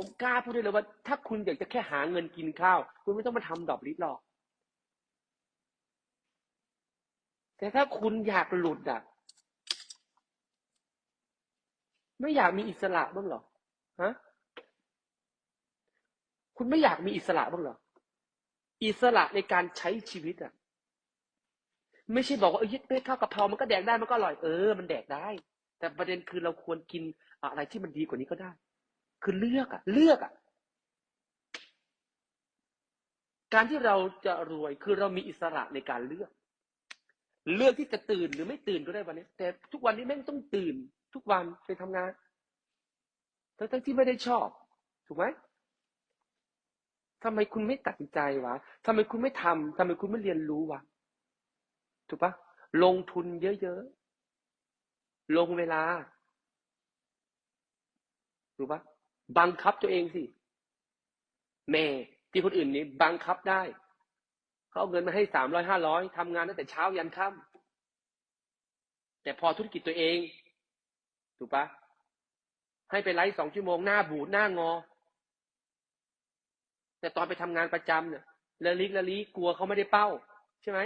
ผมกล้าพูดได้เลยว่า ถ้าคุณอยากจะแค่หาเงินกินข้าว คุณไม่ต้องมาทำดอกลิศหรอก แต่ถ้าคุณอยากหลุดอะ ไม่อยากมีอิสระบ้างหรอฮะคุณไม่อยากมีอิสระบ้างหรออิสระในการใช้ชีวิตอะ ไม่ใช่บอกว่าเออยึดเป้ข้าวกะเพรามันก็แดกได้มันก็อร่อยเออมันแดกได้ แต่ประเด็นคือเราควรกินอะไรที่มันดีกว่านี้ก็ได้ คือเลือกอะเลือกอะการที่เราจะรวยคือเรามีอิสระในการเลือก เลือกที่จะตื่นหรือไม่ตื่นก็ได้วันนี้ แต่ทุกวันนี้แม่งต้องตื่น ทุกวันไปทำงานทั้งที่ไม่ได้ชอบ ถูกไหมทำไมคุณไม่ตัดสินใจวะทำไมคุณไม่ทำทำไมคุณไม่เรียนรู้วะถูกปะลงทุนเยอะๆลงเวลา ถูกปะ บังคับตัวเองสิแม่ที่คนอื่นนี้บังคับได้ เขาเอาเงินมาให้สามร้อยห้าร้อยทำงานตั้งแต่เช้ายันค่ำแต่พอธุรกิจตัวเอง ถูกปะให้ไปไลฟ์สองชั่วโมงหน้าบูดหน้างอ แต่ตอนไปทำงานประจำเนี่ยละลิกละลิกลัวเขาไม่ได้เป้า ใช่ไหม